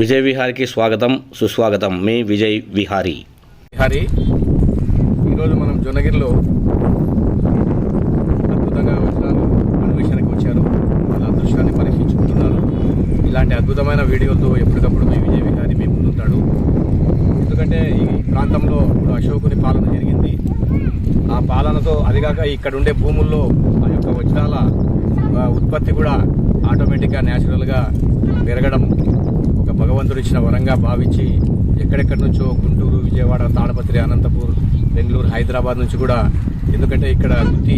విజయ్ విహారికి స్వాగతం సుస్వాగతం. మీ విజయ్ విహారీ. విహారీ ఈరోజు మనం జొన్నగిరిలో అద్భుతంగా వచ్చినాను అన్వేషణకి వచ్చారు. వాళ్ళ అదృష్టాన్ని పరీక్షించుకుంటున్నారు. ఇలాంటి అద్భుతమైన వీడియోలతో ఎప్పటికప్పుడు మీ విజయ్ విహారి మీ ముందుంటాడు. ఎందుకంటే ఈ ప్రాంతంలో ఇప్పుడు అశోకుని పాలన జరిగింది. ఆ పాలనతో అదిగాక ఇక్కడ ఉండే భూముల్లో ఆ యొక్క వజ్రాల ఉత్పత్తి కూడా ఆటోమేటిక్గా న్యాచురల్గా పెరగడం భగవంతుడు ఇచ్చిన వరంగా భావించి ఎక్కడెక్కడి నుంచో గుంటూరు విజయవాడ తాడపత్రి అనంతపూర్ బెంగళూరు హైదరాబాద్ నుంచి కూడా ఎందుకంటే ఇక్కడ గుత్తి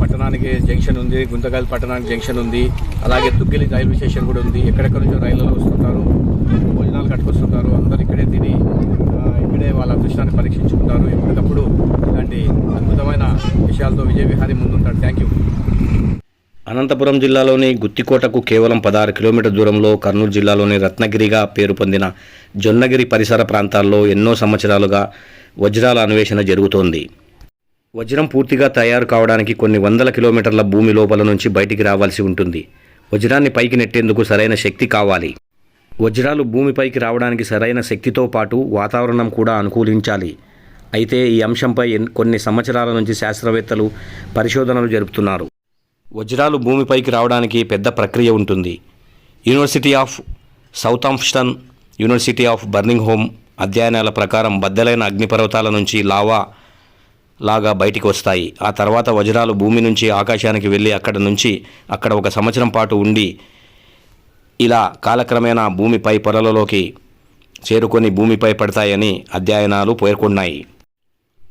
పట్టణానికి జంక్షన్ ఉంది గుంతకల్ పట్టణానికి జంక్షన్ ఉంది అలాగే తుగ్గిలి రైల్వే స్టేషన్ కూడా ఉంది. ఎక్కడెక్కడి నుంచో రైళ్ళలో వస్తుంటారు భోజనాలు కట్టుకొస్తుంటారు అందరు ఇక్కడే తిని ఇక్కడే వాళ్ళ అదృష్టాన్ని పరీక్షించుకుంటారు. ఎప్పటికప్పుడు ఇలాంటి అద్భుతమైన విషయాలతో విజయ విహారీ ముందుంటారు థ్యాంక్ యూ అనంతపురం జిల్లాలోని గుత్తికోటకు కేవలం పదహారు కిలోమీటర్ దూరంలో కర్నూలు జిల్లాలోని రత్నగిరిగా పేరు పొందిన జొన్నగిరి పరిసర ప్రాంతాల్లో ఎన్నో సంవత్సరాలుగా వజ్రాల అన్వేషణ జరుగుతోంది. వజ్రం పూర్తిగా తయారు కావడానికి కొన్ని వందల కిలోమీటర్ల భూమి లోపల నుంచి బయటికి రావాల్సి ఉంటుంది. వజ్రాన్ని పైకి నెట్టేందుకు సరైన శక్తి కావాలి. వజ్రాలు భూమిపైకి రావడానికి సరైన శక్తితో పాటు వాతావరణం కూడా అనుకూలించాలి. అయితే ఈ అంశంపై ఎన్- కొన్ని సంవత్సరాల నుంచి శాస్త్రవేత్తలు పరిశోధనలు జరుపుతున్నారు. వజ్రాలు భూమిపైకి రావడానికి పెద్ద ప్రక్రియ ఉంటుంది. University of Southampton university of Birmingham అధ్యయనాల ప్రకారం బద్దలైన అగ్నిపర్వతాల నుంచి లావా లాగా బయటికి వస్తాయి. ఆ తర్వాత వజ్రాలు భూమి నుంచి ఆకాశానికి వెళ్ళి అక్కడ నుంచి అక్కడ ఒక సంవత్సరం పాటు ఉండి ఇలా కాలక్రమేణా భూమిపై పొరలలోకి చేరుకొని భూమిపై పడతాయని అధ్యయనాలు పేర్కొన్నాయి.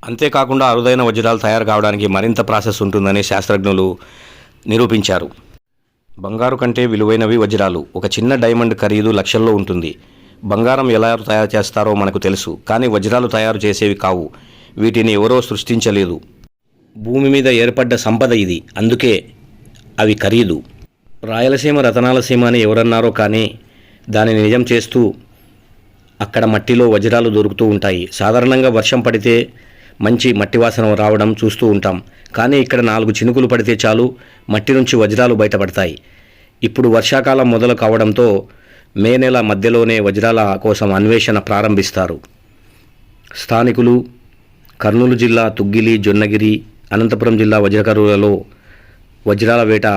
అంతేకాకుండా అరుదైన వజ్రాలు తయారు కావడానికి మరింత ప్రాసెస్ ఉంటుందని శాస్త్రజ్ఞులు నిరూపించారు. బంగారు కంటే విలువైనవి వజ్రాలు. ఒక చిన్న డైమండ్ ఖరీదు లక్షల్లో ఉంటుంది. బంగారం ఎలా తయారు చేస్తారో మనకు తెలుసు కానీ వజ్రాలు తయారు చేసేవి కావు. వీటిని ఎవరో సృష్టించలేదు. భూమి మీద ఏర్పడ్డ సంపద ఇది. అందుకే అవి ఖరీదు. రాయలసీమ రతనాల సీమ అని ఎవరన్నారో కానీ దానిని నిజం చేస్తూ అక్కడ మట్టిలో వజ్రాలు దొరుకుతూ ఉంటాయి. సాధారణంగా వర్షం పడితే మంచి మట్టి వాసన రావడం చూస్తూ ఉంటాం. కానీ ఇక్కడ నాలుగు చినుకులు పడితే చాలు మట్టి నుంచి వజ్రాలు బయటపడతాయి. ఇప్పుడు వర్షాకాలం మొదలు కావడంతో మే నెల మధ్యలోనే వజ్రాల కోసం అన్వేషణ ప్రారంభిస్తారు. స్థానికులు కర్నూలు జిల్లా తుగ్గిలి జొన్నగిరి అనంతపురం జిల్లా వజ్రకరువులలో వజ్రాల వేట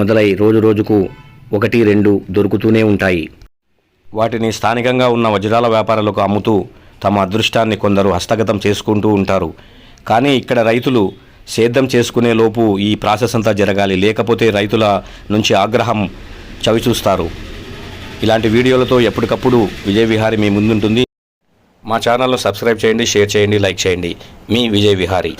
మొదలై రోజు రోజుకు ఒకటి రెండు దొరుకుతూనే ఉంటాయి. వాటిని స్థానికంగా ఉన్న వజ్రాల వ్యాపారులకు అమ్ముతూ తమ అదృష్టాన్ని కొందరు హస్తగతం చేసుకుంటూ ఉంటారు. కానీ ఇక్కడ రైతులు సేద్యం చేసుకునే లోపు ఈ ప్రాసెస్ అంతా జరగాలి. లేకపోతే రైతుల నుంచి ఆగ్రహం చవిచూస్తారు. ఇలాంటి వీడియోలతో ఎప్పటికప్పుడు విజయ్ విహారీ మీ ముందుంటుంది. మా ఛానల్ను సబ్స్క్రైబ్ చేయండి షేర్ చేయండి లైక్ చేయండి. మీ విజయ్ విహారీ.